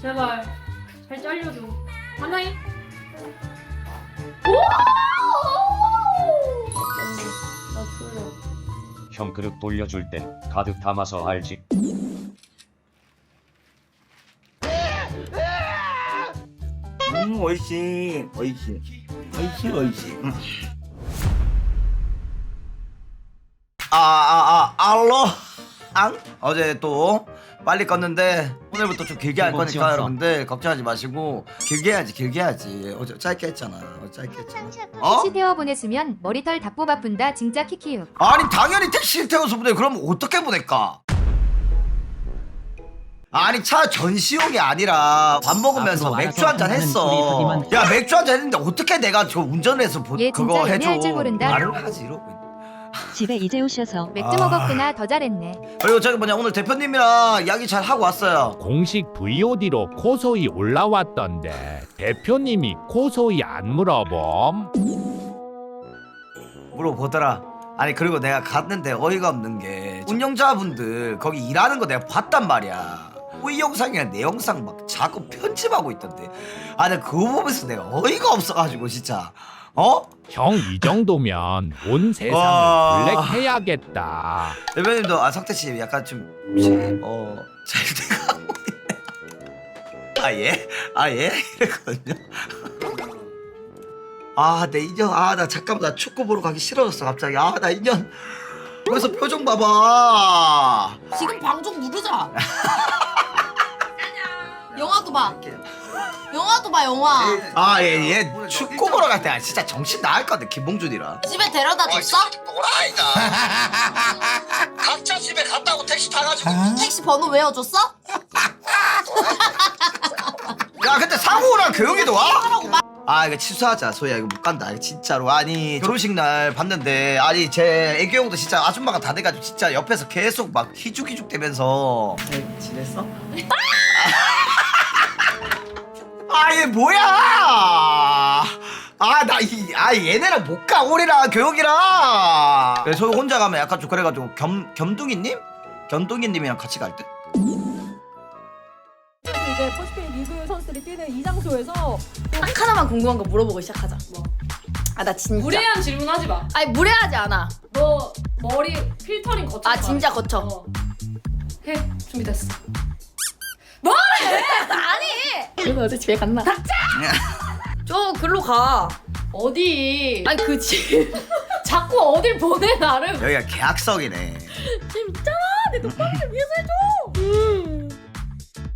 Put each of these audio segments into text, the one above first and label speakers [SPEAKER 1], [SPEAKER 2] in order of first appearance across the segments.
[SPEAKER 1] 제발 잘 잘려줘 하나이 나 졸려
[SPEAKER 2] 형 그릇 돌려줄 땐 가득 담아서 알지.
[SPEAKER 3] 음, 오이시, 오이시, 오이시. 음. 아, 아, 아, 알로, 앙? 어제 또 빨리 껐는데 오늘부터 좀 길게 할 거니까 여러분들 걱정하지 마시고 길게 해야지, 길게 해야지. 어제 짧게 했잖아. 어제 짧게 했잖아. 어?
[SPEAKER 4] 택시 태워 보냈으면 머리털 다 뽑아 푼다 진짜 키키유
[SPEAKER 3] 아니 당연히 택시를 태워서 보내. 그럼 어떻게 보낼까? 아니 차 전시용이 아니라 밥 먹으면서
[SPEAKER 5] 앞으로
[SPEAKER 3] 맥주
[SPEAKER 5] 알아서
[SPEAKER 3] 한 잔
[SPEAKER 5] 하는
[SPEAKER 3] 했어.
[SPEAKER 5] 소리 하기만
[SPEAKER 3] 야 맥주 한 잔 했는데 어떻게 내가 저 운전을 해서 보,
[SPEAKER 4] 얘
[SPEAKER 3] 그거
[SPEAKER 4] 진짜
[SPEAKER 3] 해줘?
[SPEAKER 4] 연애할 줄 모른다.
[SPEAKER 3] 말을 하지 이러고.
[SPEAKER 6] 집에 이제 오셔서
[SPEAKER 4] 맥주
[SPEAKER 3] 아.
[SPEAKER 4] 먹었구나 더 잘했네
[SPEAKER 3] 그리고 저기 뭐냐 오늘 대표님이랑 이야기 잘 하고 왔어요.
[SPEAKER 7] 공식 VOD로 코소이 올라왔던데 대표님이 코소이 안 물어봄?
[SPEAKER 3] 물어보더라. 아니 그리고 내가 갔는데 어이가 없는 게 운영자분들 거기 일하는 거 내가 봤단 말이야. 우리 영상이랑 내 영상 막 자꾸 편집하고 있던데. 아 내가 그거 보면서 내가 어이가 없어가지고 진짜. 어?
[SPEAKER 7] 형 이 정도면 온 세상을
[SPEAKER 3] 와.
[SPEAKER 7] 블랙 해야겠다.
[SPEAKER 3] 대표님도 아 석태 씨 약간 좀어잘 돼가고 있네. 아 예? 아 예? 이랬거든요. 아내 인연 아나 잠깐만 나 축구 보러 가기 싫어졌어 갑자기 아 나 인연 그래서 표정 봐봐
[SPEAKER 8] 지금 방송 누르자. 영화도 봐. 영화도 봐, 영화.
[SPEAKER 3] 아얘얘 축구 보러 갈때 진짜 정신 나갈 것 같아 김봉준이랑
[SPEAKER 8] 집에 데려다 줬어?
[SPEAKER 3] 각자 집에 갔다고 택시 타가지고.
[SPEAKER 8] 택시 번호 외워줬어?
[SPEAKER 3] 야 근데 상우랑 교영이도 와? 아 이거 취소하자. 소희야 이거 못 간다. 이거 진짜로. 아니 결혼식 날 봤는데 아니 제 애교 형도 진짜 아줌마가 다 돼가지고 진짜 옆에서 계속 막 희죽희죽 대면서. 지냈어? 아 얘 뭐야 아 나 이 아 얘네랑 못가 우리랑 교영이랑 그래서 소희 혼자 가면 약간 좀 그래가지고 겸 겸둥이님? 겸둥이님이랑 같이 갈때
[SPEAKER 9] 이제 포스페인 리그 선수들이 뛰는 이 장소에서
[SPEAKER 8] 딱 하나만 궁금한 거 물어보고 시작하자. 아, 나 진짜.
[SPEAKER 1] 무례한 질문하지 마.
[SPEAKER 8] 아니, 무례하지 않아.
[SPEAKER 1] 너 머리 필터링 거쳐.
[SPEAKER 8] 아, 진짜 거쳐.
[SPEAKER 1] 어. 해 준비됐어.
[SPEAKER 8] 아니! 그리고 어제 집에 갔나? 닥쳐! 저 글로 가.
[SPEAKER 1] 어디?
[SPEAKER 8] 아니, 그 집.
[SPEAKER 1] 자꾸 어딜 보내 나를.
[SPEAKER 3] 여기가 계약석이네
[SPEAKER 8] 지금 있잖아! 내 녹방을 위해서 해줘!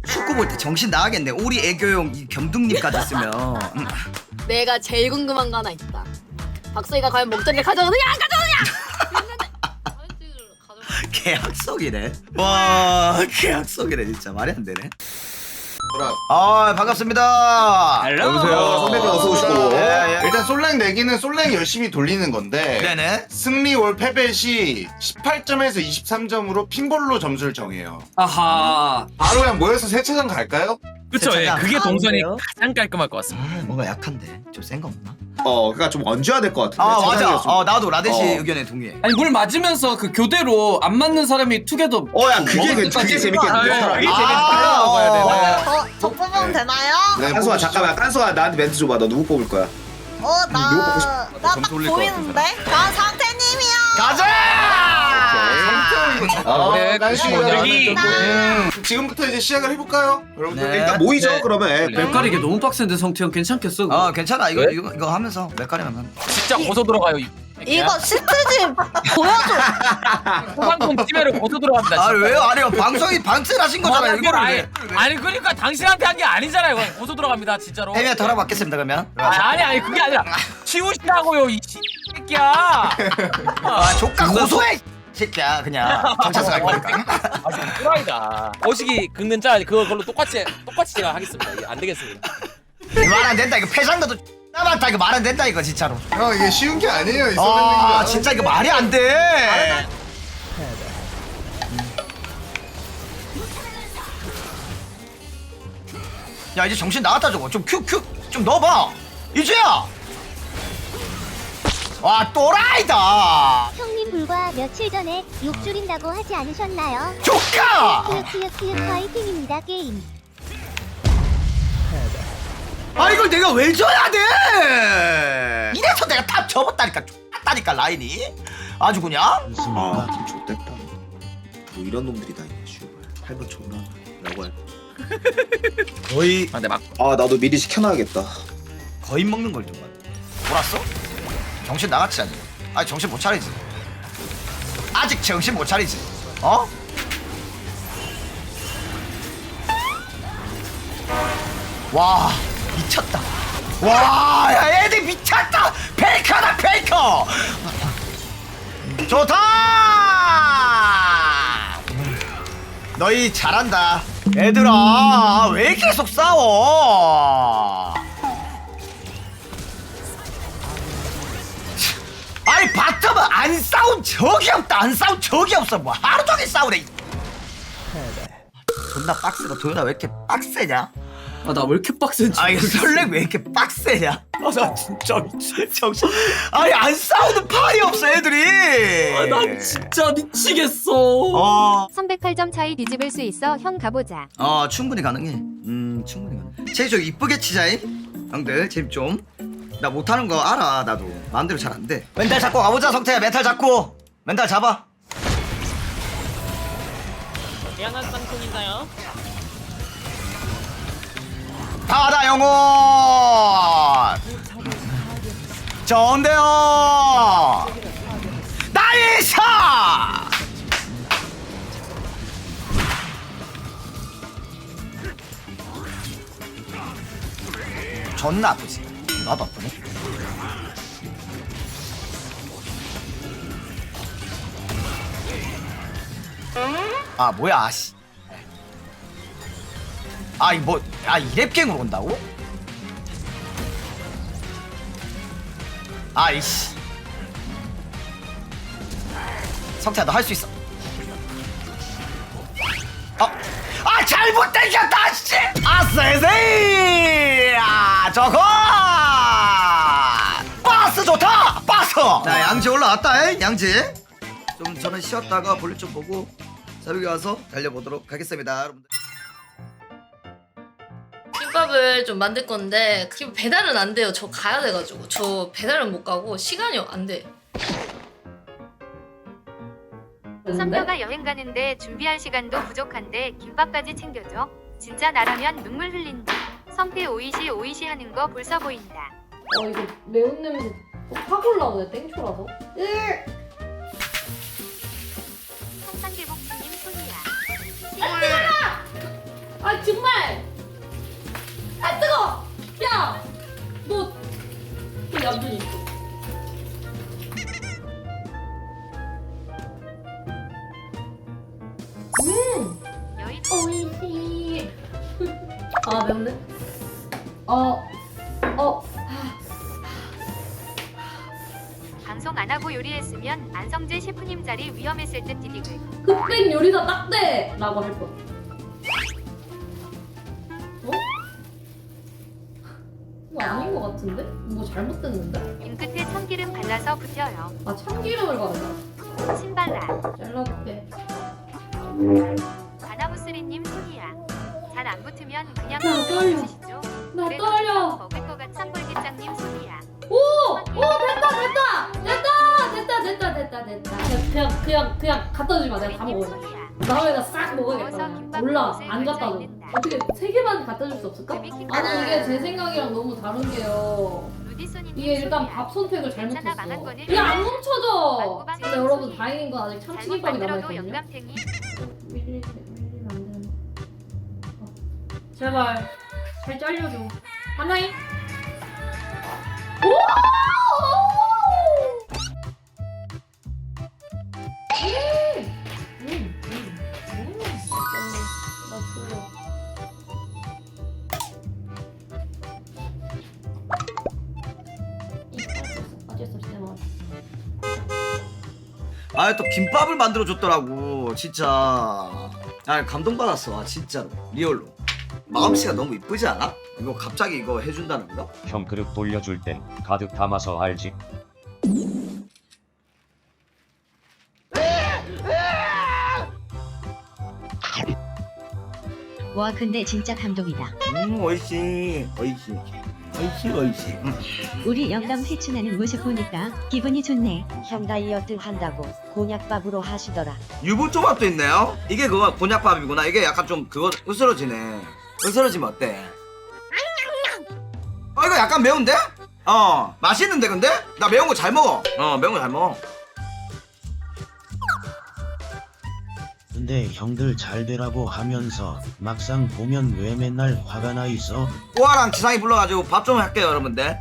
[SPEAKER 3] 축구 볼 때 정신 나가겠네. 우리 애교용 이 겸둥님까지 있으면 음.
[SPEAKER 8] 내가 제일 궁금한 거 하나 있다. 박서희가 과연 목전을 가져오느냐, 안 가져오느냐!
[SPEAKER 3] 계약석이네. 와 계약석이네 진짜 말이 안 되네. 아 반갑습니다.
[SPEAKER 10] 여보세요 선배님 어서 오시고
[SPEAKER 3] 예, 예.
[SPEAKER 10] 일단 솔랭 내기는 솔랭 열심히 돌리는 건데
[SPEAKER 3] 네네.
[SPEAKER 10] 승리 올 패배 시 18점에서 23점으로 핀볼로 점수를 정해요
[SPEAKER 5] 아하.
[SPEAKER 10] 바로 그냥 모여서 세차장 갈까요?
[SPEAKER 5] 그쵸, 예. 그게 동선이
[SPEAKER 3] 아,
[SPEAKER 5] 가장 깔끔할 것 같습니다.
[SPEAKER 3] 아, 뭔가 약한데 좀 센 거 없나?
[SPEAKER 10] 어 그니까 좀 얹어야 될 것 같은데
[SPEAKER 3] 아 맞아. 어 나도 라데시
[SPEAKER 10] 어.
[SPEAKER 3] 의견에 동의해.
[SPEAKER 5] 아니, 물 맞으면서 그 교대로 안 맞는 사람이 투게더.
[SPEAKER 10] 어 야 그게 그- 그게 재밌겠는데
[SPEAKER 5] 아, 그게
[SPEAKER 3] 아,
[SPEAKER 5] 재밌다.
[SPEAKER 3] 어,
[SPEAKER 5] 먹어야 되네.
[SPEAKER 3] 어.
[SPEAKER 8] 저 뽑으면 되나요?
[SPEAKER 10] 네, 깐소아 잠깐만 깐소아 나한테 멘트 줘봐 너 누구 뽑을 거야?
[SPEAKER 8] 어, 나. 나 딱 보이는데? 나 상태님이야!
[SPEAKER 3] 가자.
[SPEAKER 10] 어, 깐시
[SPEAKER 5] 그거 여기.
[SPEAKER 10] 지금부터 이제 시작을 해볼까요? 여러분들
[SPEAKER 3] 네.
[SPEAKER 10] 일단 모이죠
[SPEAKER 3] 네.
[SPEAKER 10] 그러면
[SPEAKER 5] 맵가리게 너무 빡센데 성태형 괜찮겠어?
[SPEAKER 3] 어 괜찮아 이거 이거 이거 하면서 몇 가리만 한.
[SPEAKER 5] 진짜 고소 들어가요. 이-
[SPEAKER 8] 이거 시트지 보여줘!
[SPEAKER 5] 소방통 찜에를 고소 들어갑니다.
[SPEAKER 3] 아
[SPEAKER 5] 진짜.
[SPEAKER 3] 왜요? 아니 방송이 방송하신 거잖아
[SPEAKER 5] 아니,
[SPEAKER 3] 이거를
[SPEAKER 5] 아니,
[SPEAKER 3] 왜?
[SPEAKER 5] 아니 그러니까 당신한테 한 게 아니잖아요. 이거 고소 들어갑니다 진짜로.
[SPEAKER 3] 해외 털어 받겠습니다 그러면.
[SPEAKER 5] 아, 아니 아니 그게 아니라 치우시라고요 이 새끼야.
[SPEAKER 3] 아 조카 고소해. 새끼야 그냥 경찰서 갈 거니까.
[SPEAKER 5] 아 또라이다. 거시기 긁는 짤 그거 걸로 똑같이 똑같이 제가 하겠습니다. 이게 안 되겠습니다.
[SPEAKER 3] 말 안 된다 이거 폐장도도 나 많다 이거 말 안 된다 이거 진짜로
[SPEAKER 10] 형 이게 쉬운 게 아니에요 이
[SPEAKER 3] 아
[SPEAKER 10] 선배님
[SPEAKER 3] 진짜 이거 말이 안 돼 야 이제 정신 나갔다 저거 좀 큐 큐 좀 넣어봐 이제야 와 또라이다
[SPEAKER 11] 형님 불과 며칠 전에 욕 줄인다고 하지 않으셨나요?
[SPEAKER 3] 조카
[SPEAKER 11] 키읔 파이팅입니다 게임
[SPEAKER 3] 아 이걸 내가 왜 줘야 돼 이래서 내가 탑 접었다니까 쫄았다니까 라인이 아주 그냥
[SPEAKER 10] 아,
[SPEAKER 12] 좀 좋댔다. 뭐 이런 놈들이 다 있네. 슈발. 할머 존나. 라고 할.
[SPEAKER 3] 거의
[SPEAKER 5] 아, 근데
[SPEAKER 12] 막아 나도 미리 시켜놔야겠다.
[SPEAKER 3] 거의 먹는 걸 좀. 몰았어? 정신 나갔지 아니? 아니 정신 못 차리지. 아직 정신 못 차리지. 어? 와 미쳤다. 와, 야, 애들 미쳤다. 페이커다 페이커. 좋다. 너희 잘한다. 얘들아 왜 계속 싸워? 안 싸운 적이 없다. 안 싸운 적이 없어. 뭐 하루 종일 싸우래 존나 빡세다. 도현아 왜 이렇게 빡세냐?
[SPEAKER 5] 아, 나 왜 이렇게 빡센지.
[SPEAKER 3] 아니 설레 왜 이렇게 빡세냐?
[SPEAKER 5] 아, 나 진짜 미치.
[SPEAKER 3] 정신. 아니 안 싸우는 판이 없어 애들이.
[SPEAKER 5] 아, 난 진짜 미치겠어.
[SPEAKER 3] 어,
[SPEAKER 4] 308점 차이 뒤집을 수 있어. 형 가보자.
[SPEAKER 3] 어 충분히 가능해. 음 충분히 가능해. 제이 좀 이쁘게 치자잉? 형들 재밌 좀 나 못하는 거 알아 나도. 마음대로 잘 안 돼 멘탈 잡고 가보자 성태야. 멘탈 잡고. 멘탈 잡아.
[SPEAKER 5] 미안한 쌍둥이인가요?
[SPEAKER 3] 바다 영혼. 좋은데요. 나이스 존나 아프지 나도 아프네 아 뭐야 아씨 아, 이 뭐, 아, 이랩갱으로 온다고? 아이씨. 성태야, 너 할 수 있어. 어, 아, 잘못 당겼다, 씨! 아, 세세! 아, 저거! 양지 올라왔다, 에? 양지. 좀 저는 쉬었다가 볼일 좀 보고, 새벽에 와서 달려보도록 하겠습니다, 여러분들.
[SPEAKER 1] 김밥을 좀 만들 건데 지금 배달은 안 돼요. 저 가야 돼가지고 저 배달은 못 가고 시간이 안 돼.
[SPEAKER 4] 썸녀가 여행 가는데 준비할 시간도 부족한데 김밥까지 챙겨줘. 진짜 나라면 눈물 흘린다. 성태 오이시 오이시 하는 거 벌써 보인다.
[SPEAKER 1] 어 이거 매운 냄새 확 올라오네 땡초라서.
[SPEAKER 4] 성산계복주님 손이야.
[SPEAKER 1] 아 정말. 아 뜨거. 야, 너. 너 얌전히 있어.
[SPEAKER 4] 여의
[SPEAKER 1] 오이시. 아 매운데? 어. 어.
[SPEAKER 4] 방송 안 하고 요리했으면 안성재 셰프님 자리 위험했을 듯 디디글.
[SPEAKER 1] 흑백 요리사 딱대! 라고 할 뻔. 어? 이거 아닌 것 같은데? 뭐 잘못됐는데?
[SPEAKER 4] 임 끝에 참기름 발라서 붙여요.
[SPEAKER 1] 아 참기름을 바른다.
[SPEAKER 4] 신발라.
[SPEAKER 1] 잘라볼게.
[SPEAKER 4] 바나무스리님 손이야. 잘 안 붙으면 그냥
[SPEAKER 1] 나 떨려.
[SPEAKER 4] 붙이시죠.
[SPEAKER 1] 나 떨려.
[SPEAKER 4] 먹을 것 같은 쌍골기장님 손이야.
[SPEAKER 1] 오! 오 됐다! 됐다! 됐다 됐다. 그냥 그냥 그냥, 그냥 갖다 주지 마. 내가 다 먹어.
[SPEAKER 4] 손이야.
[SPEAKER 1] 다음에 나싹 먹어야겠다. 그냥. 몰라 안 갖다 줘.
[SPEAKER 4] 걸쳐있는다.
[SPEAKER 1] 어떻게 세 개만 갖다 줄 수 없을까? 아니. 이게 제 생각이랑 너무 다른 게요. 이게 일단. 밥 선택을 잘못했어. 이게 안.
[SPEAKER 4] 망고방
[SPEAKER 1] 근데 여러분. 다행인 건 아직 참치김밥이 남아있거든요. 제발 잘 잘려줘. 하나이.
[SPEAKER 3] 아 또 김밥을 만들어 줬더라고 진짜 아 감동받았어 아 진짜로 리얼로 마음씨가 너무 이쁘지 않아? 이거 갑자기 이거 해준다는 거?
[SPEAKER 2] 형 그릇 돌려줄 땐 가득 담아서 알지.
[SPEAKER 6] 와 근데 진짜 감동이다.
[SPEAKER 3] 음 어이씨 어이씨 옳지 옳지
[SPEAKER 6] 우리 영감 회춘하는 모습 보니까 기분이 좋네.
[SPEAKER 11] 형 다이어트 한다고 곤약밥으로 하시더라.
[SPEAKER 3] 유부초밥도 있네요 이게 그거 곤약밥이구나 이게 약간 좀 그거 으스러지네 으스러지면 어때? 어 이거 약간 매운데? 어 맛있는데 근데? 나 매운 거 잘 먹어 어 매운 거 잘 먹어
[SPEAKER 13] 근데 형들 잘 되라고 하면서 막상 보면 왜 맨날 화가 나 있어?
[SPEAKER 3] 우아랑 지상이 불러가지고 밥 좀 할게요 여러분들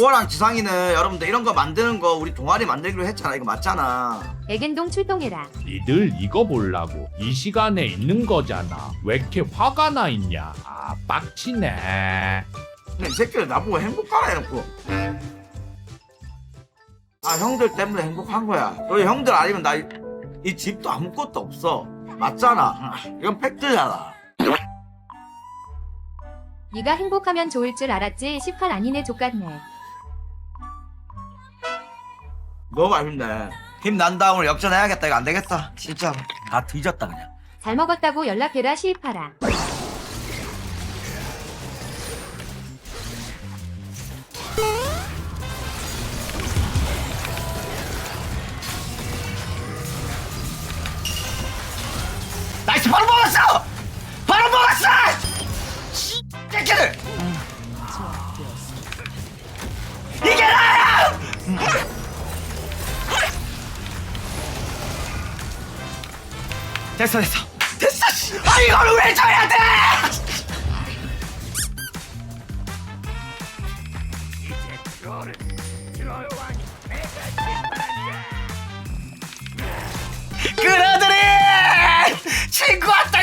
[SPEAKER 3] 우아랑 지상이는 여러분들 이런 거 만드는 거 우리 동아리 만들기로 했잖아 이거 맞잖아
[SPEAKER 4] 애겐동 출동해라.
[SPEAKER 7] 니들 이거 보려고 이 시간에 있는 거잖아. 왜 이렇게 화가 나 있냐? 아 빡치네.
[SPEAKER 3] 근데 이 새끼들 나보고 행복하라 해놓고 아 형들 때문에 행복한 거야 너희 형들 아니면 나 이 집도 아무것도 없어. 맞잖아. 이건 팩트잖아.
[SPEAKER 4] 네가 행복하면 좋을 줄 알았지? 18 아니네 족같네.
[SPEAKER 3] 너무 맛있네. 힘난다 오늘 역전해야겠다. 이거 안 되겠다 진짜 다 뒤졌다 그냥.
[SPEAKER 4] 잘 먹었다고 연락해라 시입하라.
[SPEAKER 3] 나이스 바로 먹었어! 바로 먹었어! 씨, 새끼들 이게 나야! 됐어 됐어. 됐어 씨. 아 이걸 왜 줘야 돼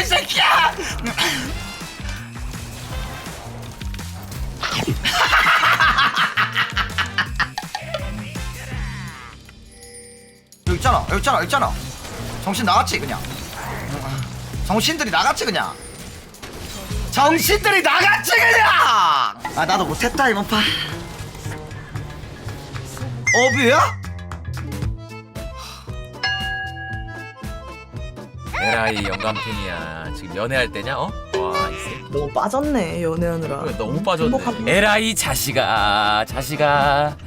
[SPEAKER 3] 이 새끼야! 여기 있잖아 여기 있잖아 여기 있잖아. 정신 나갔지 그냥? 정신들이 나갔지 그냥? 정신들이 나갔지 그냥! 아 나도 못했다 이번 판. 어뷰야?
[SPEAKER 5] 에라이 영감탱이야. 지금 연애할 때냐? 어? 와, 이 새끼.
[SPEAKER 9] 너무 빠졌네 연애하느라.
[SPEAKER 5] 그래, 너무 빠졌네. 에라이 자식아, 자식아.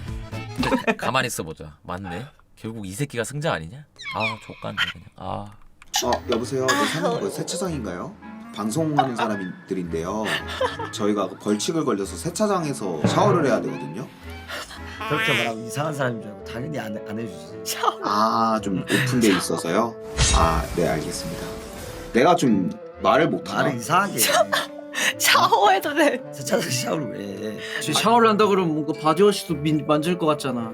[SPEAKER 5] 근데 가만히 있어보자. 맞네. 결국 이 새끼가 승자 아니냐? 아, 족간다 그냥. 아.
[SPEAKER 12] 어 여보세요 네, 사는 거 세차장인가요? 방송하는 사람들인데요 저희가 그 벌칙을 걸려서 세차장에서 샤워를 해야 되거든요
[SPEAKER 3] 그렇게 말하면 이상한 사람인 줄 알고 당연히 안, 안 해주지
[SPEAKER 12] 아 좀 오픈돼 있어서요? 아 네 알겠습니다. 내가 좀 말을 못하나?
[SPEAKER 3] 말을 이상하게.
[SPEAKER 9] 샤워해도 돼.
[SPEAKER 3] 세차장 샤워를 왜
[SPEAKER 9] 샤워를 한다 그러면 뭔가 바디워시도 민, 만질 것 같잖아.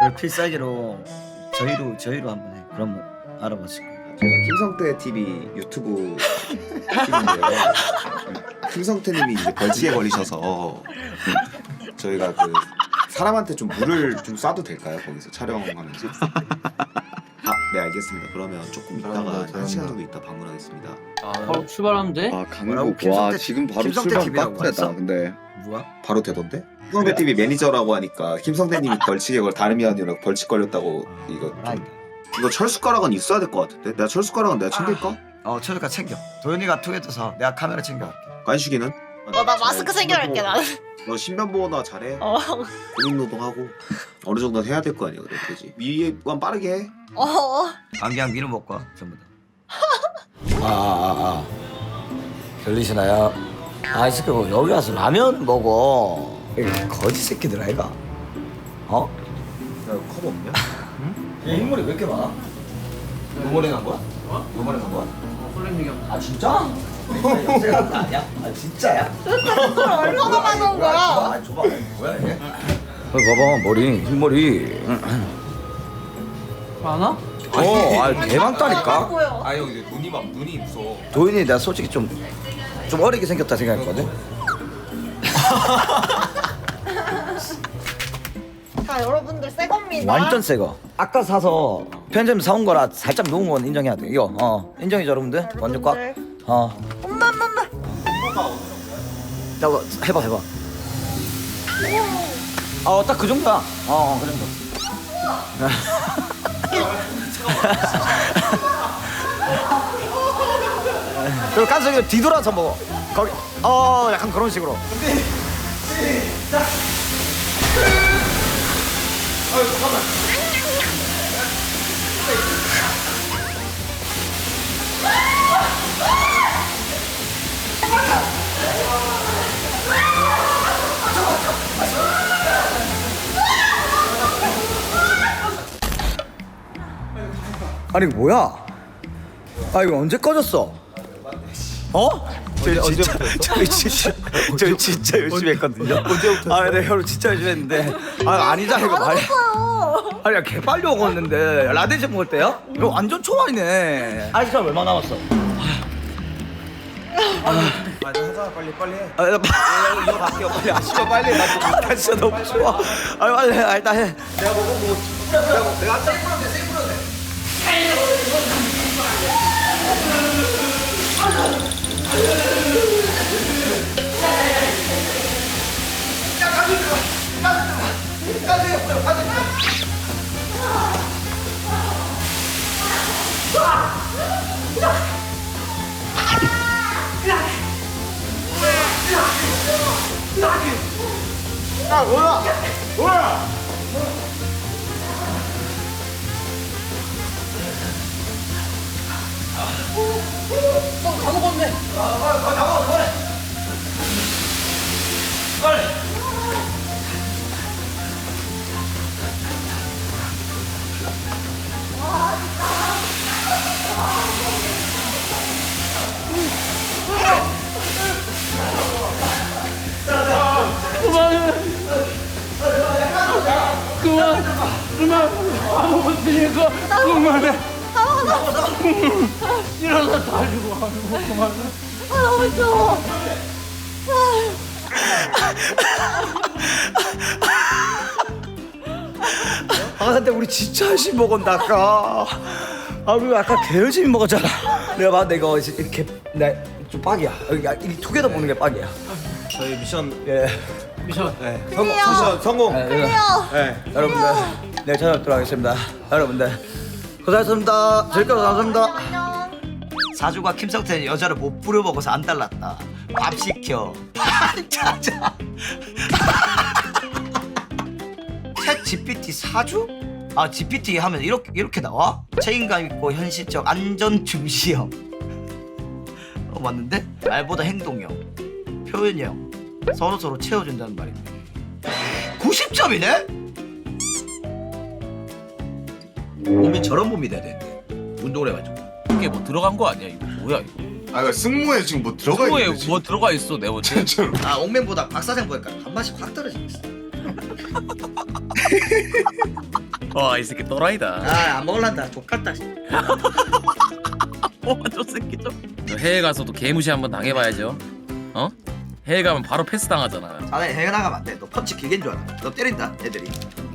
[SPEAKER 3] 그 필살기로 저희로 저희로 한번 해. 그럼 알아보실 거예요.
[SPEAKER 12] 제가 김성태 TV 유튜브 팀인데요. 김성태님이 이제 벌칙에 걸리셔서 저희가 그 사람한테 좀 물을 좀 쏴도 될까요 거기서 촬영하면서? 아, 네 알겠습니다. 그러면 조금 있다가
[SPEAKER 3] 감사합니다.
[SPEAKER 12] 한 시간 정도 있다 방문하겠습니다.
[SPEAKER 9] 바로 출발하면 돼?
[SPEAKER 12] 아
[SPEAKER 3] 뭐라고? 김성태- 김성태 TV라고 봤어?
[SPEAKER 12] 근데
[SPEAKER 3] 뭐야?
[SPEAKER 12] 바로 되던데? 김성태 TV 매니저라고 하니까 김성태님이 벌칙에 걸 다름이 아니라 벌칙 걸렸다고 이거 좀. 이거 철숟가락은 있어야 될 것 같은데? 내가 철숟가락은 내가 챙길까?
[SPEAKER 3] 어 철가 챙겨 도현이가 투게더서 내가 카메라 챙겨갈게
[SPEAKER 12] 간식이는?
[SPEAKER 8] 어 나 마스크 챙겨갈게 나는.
[SPEAKER 12] 너 신변보호나 잘해.
[SPEAKER 8] 어.
[SPEAKER 12] 근육노동하고 어느 정도 는 해야 될 거 아니야 그래 그지? 위에만 빠르게 해.
[SPEAKER 8] 어.
[SPEAKER 3] 안경 미루 먹고 와 전부 다 아 아아 들리시나요? 아 이 새끼 뭐 여기 와서 라면 먹어 이거 거지 새끼들 아이가 어? 야컵 없냐? 응? 인물이 왜 이렇게 많아? 노멀이 간 거야? 어? 노멀이 간 거야? 아 진짜? 거 아니야? 아 진짜야?
[SPEAKER 8] 얼마나 많은 거야?
[SPEAKER 3] 아 줘봐 뭐야 이게? 어, 봐봐 머리 흰머리
[SPEAKER 9] 많아?
[SPEAKER 3] 어, 아 대박다니까.
[SPEAKER 8] 보여.
[SPEAKER 12] 아 여기 눈이 막 눈이 무서워.
[SPEAKER 3] 도인이 내가 솔직히 좀 좀 어리게 생겼다 생각했거든.
[SPEAKER 8] 자 여러분들 새 겁니다.
[SPEAKER 3] 완전 새 거. 아까 사서 편의점 사온 거라 살짝 녹은 건 인정해야 돼. 이거 어 인정이죠 여러분들. 완전 꽉. 어. 자, 뭐, 해봐 해봐. 어 딱 그 정도야. 어, 어, 그 정도. 그리고 깐석이 뒤돌아서 먹어. 거기 어 약간 그런 식으로. 아니 이거 뭐야? 아 이거 언제 꺼졌어? 어? 저 진짜 저 진짜 저 진짜 열심히 했거든요. 언제부터? 아, 네, 형 진짜 열심히 했는데 아 아니잖아 이거 말이야. 아니 개 빨리 오겠는데 라데시 먹을 때요? 이거 완전 초반이네. 아직 잘 얼마 남았어? 아, 하자 빨리 빨리 해. 아, 나 이거 갈게요 빨리. 아, 씨발 빨리 해. 나 진짜, 나 진짜 너무 좋아. 아, 빨리 해. 아, 일단 해. 내가 먹어 뭐. 내가 내가 세이프로 돼 세이프 야, 뭐야? 뭐야? 아 근데 우리 진짜 열심히 먹었다 아까. 아 우리 아까 개 열심히 먹었잖아. 내가 봐 내가 이렇게 나좀 빡이야. 여기 이두개다 먹는 게 빡이야.
[SPEAKER 12] 저희 미션.
[SPEAKER 3] 예.
[SPEAKER 12] 미션. 네. 성공 미션 성공.
[SPEAKER 3] 클리어.
[SPEAKER 12] 네.
[SPEAKER 3] 여러분들 네 찾아뵙도록 하겠습니다. 여러분들 고생하셨습니다. 즐거워 감사합니다. 사주가 김성태는 여자를 못 부려먹어서 안 달랐다. 밥 시켜. 밥 찾아 챗 GPT 사주? 아 GPT 하면 이렇게 이렇게 나와? 책임감 있고 현실적 안전 중시형. 어 맞는데? 말보다 행동형 표현형 서로 서로 채워준다는 말이네 90점이네? 몸이 저런 몸이 돼야 되는데 운동을 해가지고.
[SPEAKER 5] 이게 뭐 들어간 거 아니야? 이거 뭐야 이거?
[SPEAKER 10] 아 이거 승모에 지금 뭐 들어가
[SPEAKER 5] 승모에
[SPEAKER 10] 있는데 지금.
[SPEAKER 5] 뭐 들어가 있어 내가 볼때
[SPEAKER 10] 진짜로.
[SPEAKER 3] 아 옥맨보다 박사장 보니까 밥맛이 확 떨어지고 있어.
[SPEAKER 5] 와이 새끼 또라이다.
[SPEAKER 3] 아안 먹을란다. 족같다
[SPEAKER 5] 어저 새끼 좀. 해외 가서도 개무시 한번 당해봐야죠. 어? 해외 가면 바로 패스 당하잖아.
[SPEAKER 3] 자네 해외 나가면 안돼너 펀치 기계인 줄 알아. 너 때린다 애들이. 어?